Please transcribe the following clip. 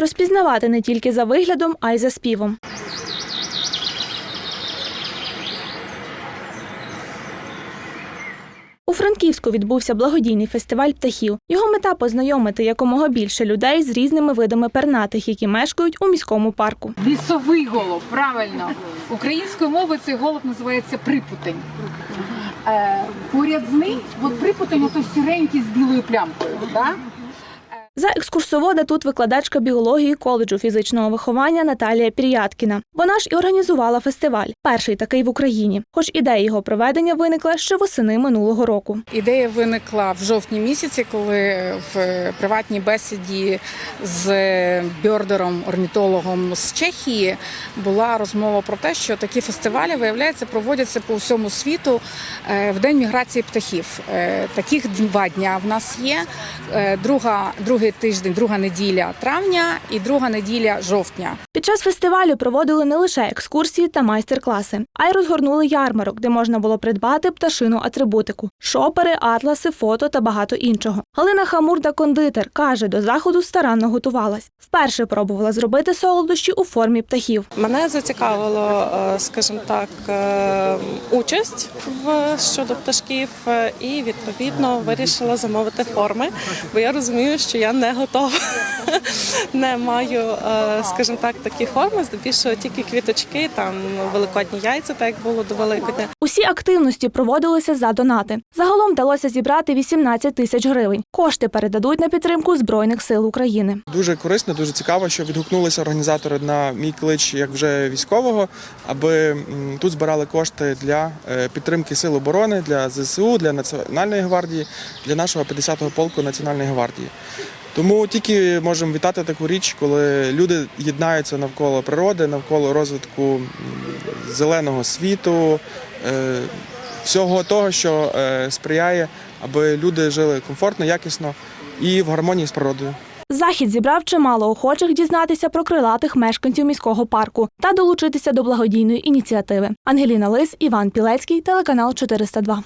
Розпізнавати не тільки за виглядом, а й за співом. У Франківську відбувся благодійний фестиваль птахів. Його мета познайомити якомога більше людей з різними видами пернатих, які мешкають у міському парку. Лісовий голуб, правильно. Українською мовою цей голуб називається припутень. Е, поряд з ним, от припутень ото сіренький з білою плямкою. Да? За екскурсовода тут викладачка біології коледжу фізичного виховання Наталія Пір'яткіна. Вона ж і організувала фестиваль, перший такий в Україні. Хоч ідея його проведення виникла ще восени минулого року. Ідея виникла в жовтні місяці, коли в приватній бесіді з бьордером, орнітологом з Чехії була розмова про те, що такі фестивалі виявляється проводяться по всьому світу е, в день міграції птахів. Е, Таких два дня в нас є. Е, Друга, другий тиждень, друга неділя травня і друга неділя жовтня. Під час фестивалю проводили не лише екскурсії та майстер-класи, а й розгорнули ярмарок, де можна було придбати пташину атрибутику, шопери, атласи, фото та багато іншого. Галина Хамурда, кондитер, каже, до заходу старанно готувалась. Вперше пробувала зробити солодощі у формі птахів. Мене зацікавило, е, скажімо так, е, участь в щодо пташків, е, і відповідно вирішила замовити форми, бо я розумію, що я не готова, не маю, е, скажімо так, такі форми, здебільшого тільки квіточки, там великодні яйця, так як було до Великодня. Усі активності проводилися за донати. Загалом вдалося зібрати 18 тисяч гривень. Кошти передадуть на підтримку Збройних сил України. Дуже корисно, дуже цікаво, що відгукнулися організатори на мій клич як вже військового, аби тут збирали кошти для е, підтримки сил оборони, для ЗСУ, для Національної гвардії, для нашого 50-го полку Національної гвардії. Тому тільки можемо вітати таку річ, коли люди єднаються навколо природи, навколо розвитку зеленого світу, е, всього того, що е, сприяє, аби люди жили комфортно, якісно і в гармонії з природою. Захід зібрав чимало охочих дізнатися про крилатих мешканців міського парку та долучитися до благодійної ініціативи. Ангеліна Лис, Іван Пілецький, телеканал 402.